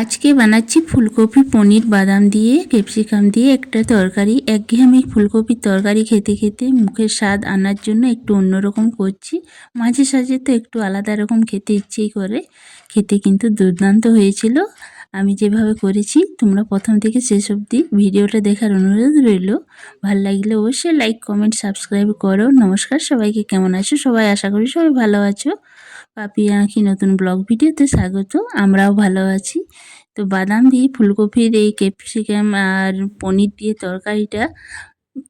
আজকে বানাচ্ছি ফুলকপি পনির বাদাম দিয়ে, ক্যাপসিকাম দিয়ে একটা তরকারি। একঘেয়েমি ফুলকপির তরকারি খেতে খেতে মুখের স্বাদ আনার জন্য একটু অন্যরকম করছি। মাঝে সাঝে তো একটু আলাদা রকম খেতে ইচ্ছেই করে। খেতে কিন্তু দুর্দান্ত হয়েছিল। আমি যেভাবে করেছি, তোমরা প্রথম থেকে শেষ অবধি ভিডিওটা দেখার অনুরোধ রইল। ভালো লাগলে অবশ্যই লাইক কমেন্ট সাবস্ক্রাইব করো। নমস্কার সবাইকে, কেমন আছো? সবাই আশা করি সবাই ভালো আছো। পাপিয়া আঁকি নতুন ব্লগ ভিডিওতে স্বাগত, আমরাও ভালো আছি। তো বাদাম দিয়ে ফুলকপির এই ক্যাপসিকাম আর পনির দিয়ে তরকারিটা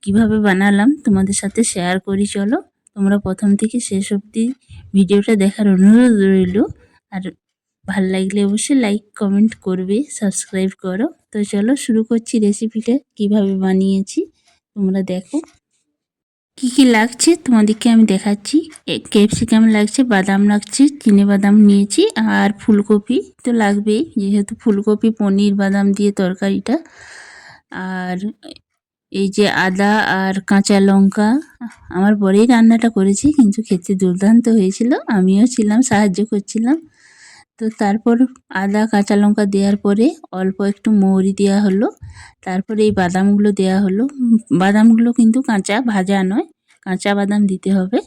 কীভাবে বানালাম তোমাদের সাথে শেয়ার করি চলো। তোমরা প্রথম থেকে শেষ অবধি ভিডিওটা দেখার অনুরোধ রইল। আর ভালো লাগলে অবশ্যই লাইক কমেন্ট করবে সাবস্ক্রাইব করো। তো চলো শুরু করছি রেসিপিটা কীভাবে বানিয়েছি, তোমরা দেখো। কি কি লাগছে তোমাদেরকে আমি দেখাচ্ছি? ক্যাপসিকাম লাগছে, বাদাম লাগছে, চিনে বাদাম নিয়েছি আর ফুলকপি তো লাগবেই, যেহেতু ফুলকপি, পনির, বাদাম দিয়ে তরকারিটা। আর এই যে আদা আর কাঁচা লঙ্কা, আমার বরেই রান্নাটা করেছি কিন্তু খেতে দুর্দান্ত হয়েছিল, আমিও ছিলাম, সাহায্য করছিলাম। তো তারপর আদা, কাঁচা লঙ্কা দেওয়ার পরে অল্প একটু মৌরি দেওয়া হলো। তারপরে এই বাদামগুলো দেওয়া হলো। বাদামগুলো কিন্তু কাঁচা ভাজা নয়, কাঁচা বাদাম দিতে হবে।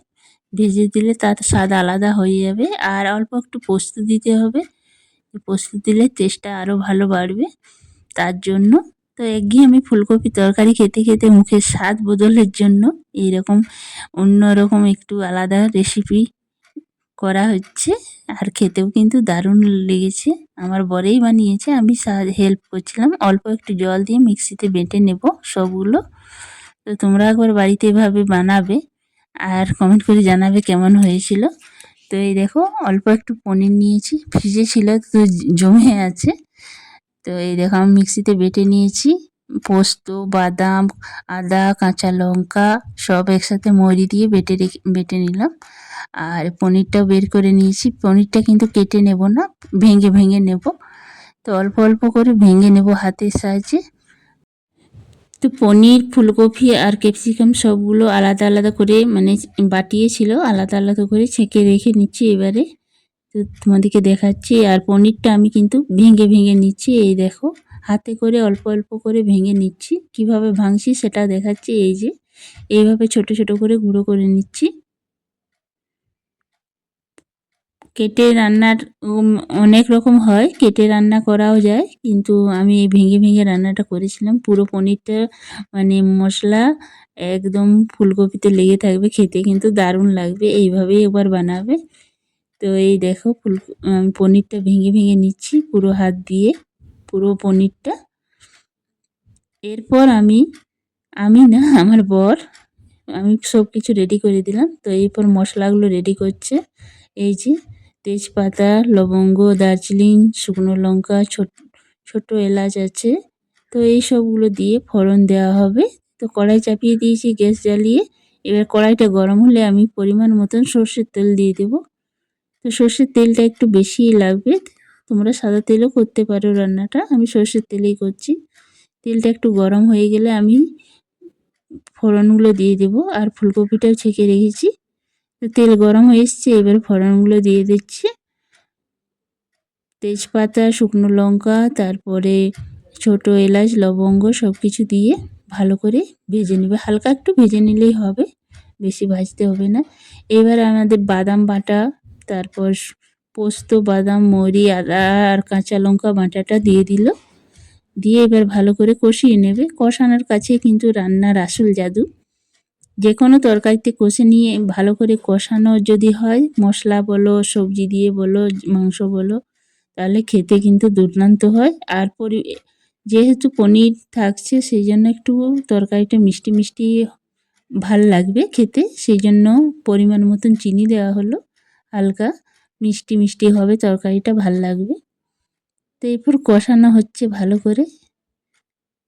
ভেজে দিলে তার স্বাদ আলাদা হয়ে যাবে আর অল্প একটু পোস্ত দিতে হবে। পোস্ত দিলে টেস্টটা আরও ভালো বাড়বে। তার জন্য তো একঘেয়েমি ফুলকপি তরকারি খেতে খেতে মুখের স্বাদ বদলের জন্য এইরকম অন্যরকম একটু আলাদা রেসিপি করা হচ্ছে। আর খেতেও কিন্তু দারুণ লেগেছে। আমার বরেই বানিয়েছে, আমি হেল্প করছিলাম। অল্প একটু জল দিয়ে মিক্সিতে বেটে নেব সবগুলো। তো তোমরা একবার বাড়িতে এভাবে বানাবে আর কমেন্ট করে জানাবে কেমন হয়েছিল। তো এই দেখো, অল্প একটু পনির নিয়েছি। ফ্রিজে ছিল, তো জমে আছে। তো এই দেখো, আমি মিক্সিতে বেটে নিয়েছি। পোস্ত, বাদাম, আদা, কাঁচা লঙ্কা সব একসাথে মরি দিয়ে বেটে রেখে, বেটে নিলাম। আর পনিরটাও বের করে নিয়েছি। পনিরটা কিন্তু কেটে নেব না, ভেঙে ভেঙে নেব। তো অল্প অল্প করে ভেঙে নেব হাতের সাহায্যে। তো পনির, ফুলকপি আর ক্যাপসিকাম সবগুলো আলাদা আলাদা করে মানে বাটিয়েছিল, আলাদা আলাদা করে ছেঁকে রেখে নিচ্ছি এবারে। তো তোমাদেরকে দেখাচ্ছি। আর পনিরটা আমি কিন্তু ভেঙে ভেঙে নিচ্ছি, এই দেখো। হাতে করে অল্প অল্প করে ভেঙে নিচ্ছি। কীভাবে ভাঙছি সেটা দেখাচ্ছি। এই যে, এইভাবে ছোট ছোট করে গুঁড়ো করে নিচ্ছি। কেটে রান্নার অনেক রকম হয়। কেটে রান্না করাও যায়। কিন্তু আমি এই ভেঙে ভেঙে রান্নাটা করেছিলাম। পুরো পনিরটা মানে মশলা একদম ফুলকপিতে লেগে থাকবে খেতে। কিন্তু দারুণ লাগবে। এইভাবেই এবার বানাবে। তো এই দেখো, ফুল পনিরটা ভেঙে ভেঙে নিচ্ছি পুরো হাত দিয়ে। পুরো পনিরটা। এরপর আমি আমি না, আমার বর, আমি সব কিছু রেডি করে দিলাম। তো এরপর মশলাগুলো রেডি করছে। এই যে তেজপাতা, লবঙ্গ, দার্জিলিং, শুকনো লঙ্কা, ছোট ছোট এলাচ আছে। তো এই সবগুলো দিয়ে ফোড়ন দেওয়া হবে। তো কড়াই চাপিয়ে দিয়েছি গ্যাস জ্বালিয়ে। এবার কড়াইটা গরম হলে আমি পরিমাণ মতন সর্ষের তেল দিয়ে দেব। তো সর্ষের তেলটা একটু বেশিই লাগবে। তোমরা সাদা তেলও করতে পারো রান্নাটা। আমি সর্ষের তেলেই করছি। তেলটা একটু গরম হয়ে গেলে আমি ফোড়নগুলো দিয়ে দেব আর ফুলকপিটাও ছেঁকে রেখেছি। তেল গরম হয়ে এসছে, এবার ফোড়নগুলো দিয়ে দিচ্ছি। তেজপাতা, শুকনো লঙ্কা, তারপরে ছোট এলাচ, লবঙ্গ সব কিছু দিয়ে ভালো করে ভেজে নেবে। হালকা একটু ভেজে নিলেই হবে, বেশি ভাজতে হবে না। এবার আমাদের বাদাম বাটা, তারপর পোস্ত, বাদাম, মরি, আদা আর কাঁচা লঙ্কা বাটাটা দিয়ে দিল। দিয়ে এবার ভালো করে কষিয়ে নেবে। কষানোর কাছে কিন্তু রান্নার আসল জাদু। যে কোনো তরকারিতে কষে নিয়ে ভালো করে কষানো যদি হয়, মশলা বলো, সবজি দিয়ে বলো, মাংস বলো, তাহলে খেতে কিন্তু দুর্দান্ত হয়। আর পরি, যেহেতু পনির থাকছে, সেই জন্য একটু তরকারিটা মিষ্টি মিষ্টি ভালো লাগবে খেতে। সেই জন্য পরিমাণ মতন চিনি দেওয়া হলো, হালকা। মিষ্টি মিষ্টি হবে, তরকারিটা ভালো লাগবে। তো এরপর কষানো হচ্ছে ভালো করে।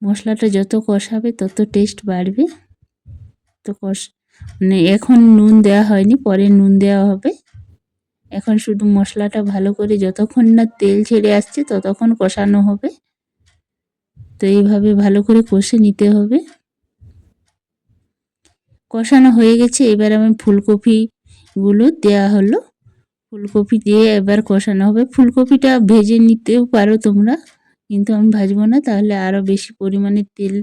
মশলাটা যত কষাবে তত টেস্ট বাড়বে। তো কষ মানে এখন নুন দেওয়া হয়নি, পরে নুন দেওয়া হবে। এখন শুধু মশলাটা ভালো করে যতক্ষণ না তেল ছেড়ে আসছে ততক্ষণ কষানো হবে। তো এইভাবে ভালো করে কষে নিতে হবে। কষানো হয়ে গেছে, এবার আমি ফুলকপিগুলো দেওয়া হলো। ফুলকপি দিয়ে এবার কষানো হবে। ফুলকপিটা ভেজে নিতেও পারো তোমরা, কিন্তু আমি ভাজবো না, তাহলে আরও বেশি পরিমাণে তেল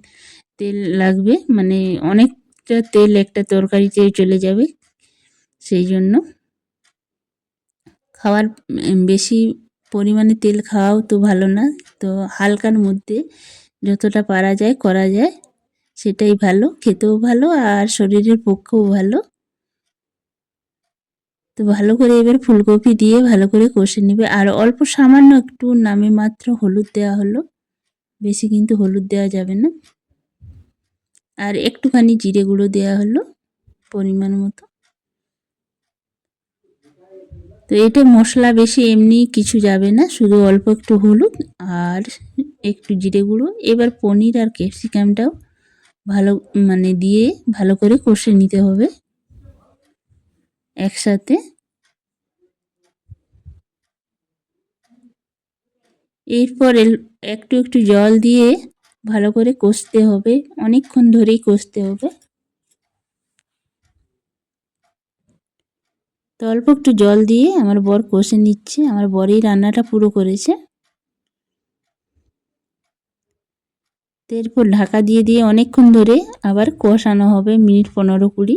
তেল লাগবে। মানে অনেকটা তেল একটা তরকারিতে চলে যাবে, সেই জন্য। খাওয়ার বেশি পরিমাণে তেল খাওয়াও তো ভালো না, তো হালকার মধ্যে যতটা পারা যায় করা যায়, সেটাই ভালো, খেতেও ভালো আর শরীরের পক্ষেও ভালো। তো ভালো করে এবার ফুলকপি দিয়ে ভালো করে কষে নেবে। আর অল্প সামান্য একটু নামে মাত্র হলুদ দেওয়া হলো। বেশি কিন্তু হলুদ দেওয়া যাবে না। আর একটুখানি জিরে গুঁড়ো দেওয়া হলো পরিমাণ মতো। তো এটা মশলা বেশি এমনি কিছু যাবে না, শুধু অল্প একটু হলুদ আর একটু জিরে গুঁড়ো। এবার পনির আর ক্যাপসিকামটাও ভালো মানে দিয়ে ভালো করে কষে নিতে হবে। একসাথে। এরপর একটু একটু জল দিয়ে ভালো করে কষতে হবে। অনেকক্ষণ ধরেই কষতে হবে। তো অল্প একটু জল দিয়ে আমার বর কষে নিচ্ছে। আমার বরই রান্নাটা পুরো করেছে। এরপর ঢাকা দিয়ে দিয়ে অনেকক্ষণ ধরে আবার কষানো হবে। মিনিট পনেরো কুড়ি।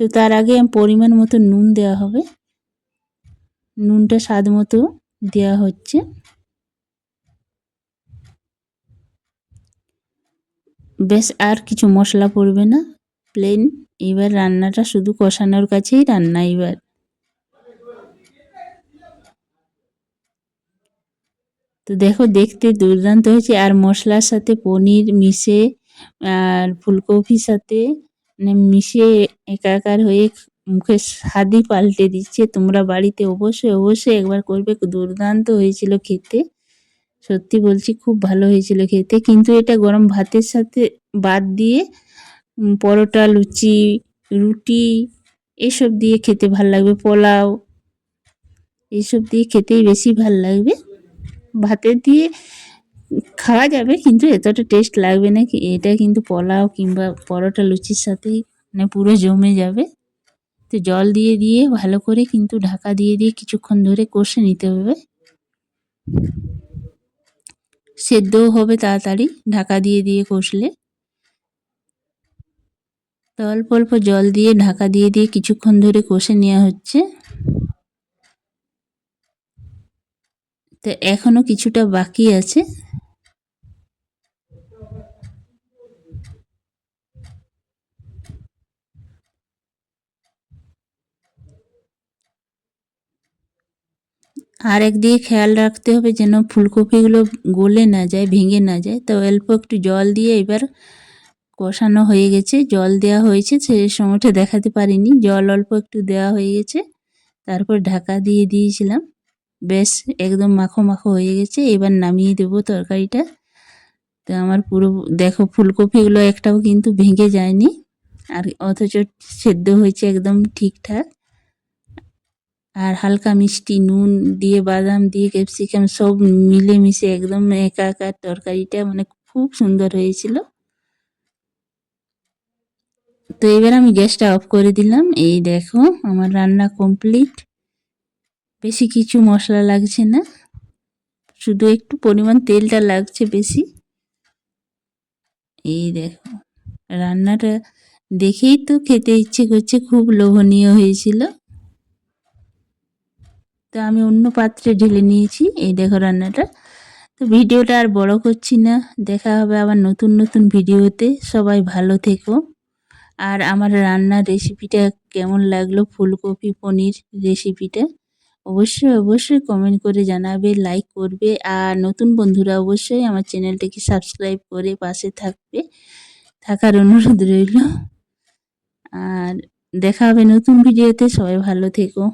তো তার আগে পরিমাণ মতো নুন দেওয়া হবে। নুনটা স্বাদ মতো দেওয়া হচ্ছে। বেশ আর কিছু মশলা পড়বে না। প্লেন, এবার রান্নাটা শুধু কষানোর কাছেই রান্না এবার। তো দেখো, দেখতে দুর্দান্ত হয়েছে। আর মশলার সাথে পনির মিশে, আর ফুলকপির সাথে মানে মিশে একাকার হয়ে মুখের স্বাদই পাল্টে দিচ্ছে। তোমরা বাড়িতে অবশ্যই অবশ্যই একবার করবে। দুর্দান্ত হয়েছিল খেতে। সত্যি বলছি, খুব ভালো হয়েছিল খেতে। কিন্তু এটা গরম ভাতের সাথে বাদ দিয়ে পরোটা, লুচি, রুটি, এসব দিয়ে খেতে ভালো লাগবে। পোলাও এইসব দিয়ে খেতেই বেশি ভালো লাগবে। ভাতের দিয়ে খাওয়া যাবে, কিন্তু এতটা টেস্ট লাগবে না কি এটা কিন্তু পোলাও কিংবা পরোটা লুচির সাথেই মানে পুরো জমে যাবে। তো জল দিয়ে দিয়ে ভালো করে কিন্তু ঢাকা দিয়ে দিয়ে কিছুক্ষণ ধরে কষে নিতে হবে। সেদ্ধও হবে তাড়াতাড়ি ঢাকা দিয়ে দিয়ে কষলে। তো অল্প অল্প জল দিয়ে ঢাকা দিয়ে দিয়ে কিছুক্ষণ ধরে কষে নেওয়া হচ্ছে। তো এখনও কিছুটা বাকি আছে। আর একদিকে খেয়াল রাখতে হবে যেন ফুলকপিগুলো গলে না যায়, ভেঙে না যায়। তো অল্প একটু জল দিয়ে এবার কষানো হয়ে গেছে। জল দেওয়া হয়েছে, সে সময়টা দেখাতে পারিনি। জল অল্প একটু দেওয়া হয়ে গেছে। তারপর ঢাকা দিয়ে দিয়েছিলাম। বেশ, একদম মাখো মাখো হয়ে গেছে। এবার নামিয়ে দেব তরকারিটা। তো আমার পুরো, দেখো ফুলকপিগুলো একটাও কিন্তু ভেঙে যায়নি। আর অথচ সেদ্ধ হয়েছে একদম ঠিকঠাক। আর হালকা মিষ্টি নুন দিয়ে, বাদাম দিয়ে, ক্যাপসিকাম সব মিলেমিশে একদম একাকার তরকারিটা। মানে খুব সুন্দর হয়েছিল। তো এবার আমি গ্যাসটা অফ করে দিলাম। এই দেখো, আমার রান্না কমপ্লিট। বেশি কিছু মশলা লাগছে না। শুধু একটু পরিমাণ তেলটা লাগছে বেশি। এই দেখো, রান্নাটা দেখেই তো খেতে ইচ্ছে করছে, খুব লোভনীয় হয়েছিল। তো আমি অন্য পাত্রে ঢেলে নিয়েছি, এই দেখো রান্নাটা। তো ভিডিওটা আর বড় করছি না, দেখা হবে আবার নতুন নতুন ভিডিওতে। সবাই ভালো থেকো। আর আমার রান্নার রেসিপিটা কেমন লাগল, ফুলকপি পনির রেসিপিটা? অবশ্যই অবশ্যই কমেন্ট করে জানাবে লাইক করবে। আর নতুন বন্ধুরা অবশ্যই আমার চ্যানেলটাকে সাবস্ক্রাইব করে পাশে থাকবে। থাকার অনুরোধ রইল। আর দেখা হবে নতুন ভিডিওতে, সবাই ভালো থেকো।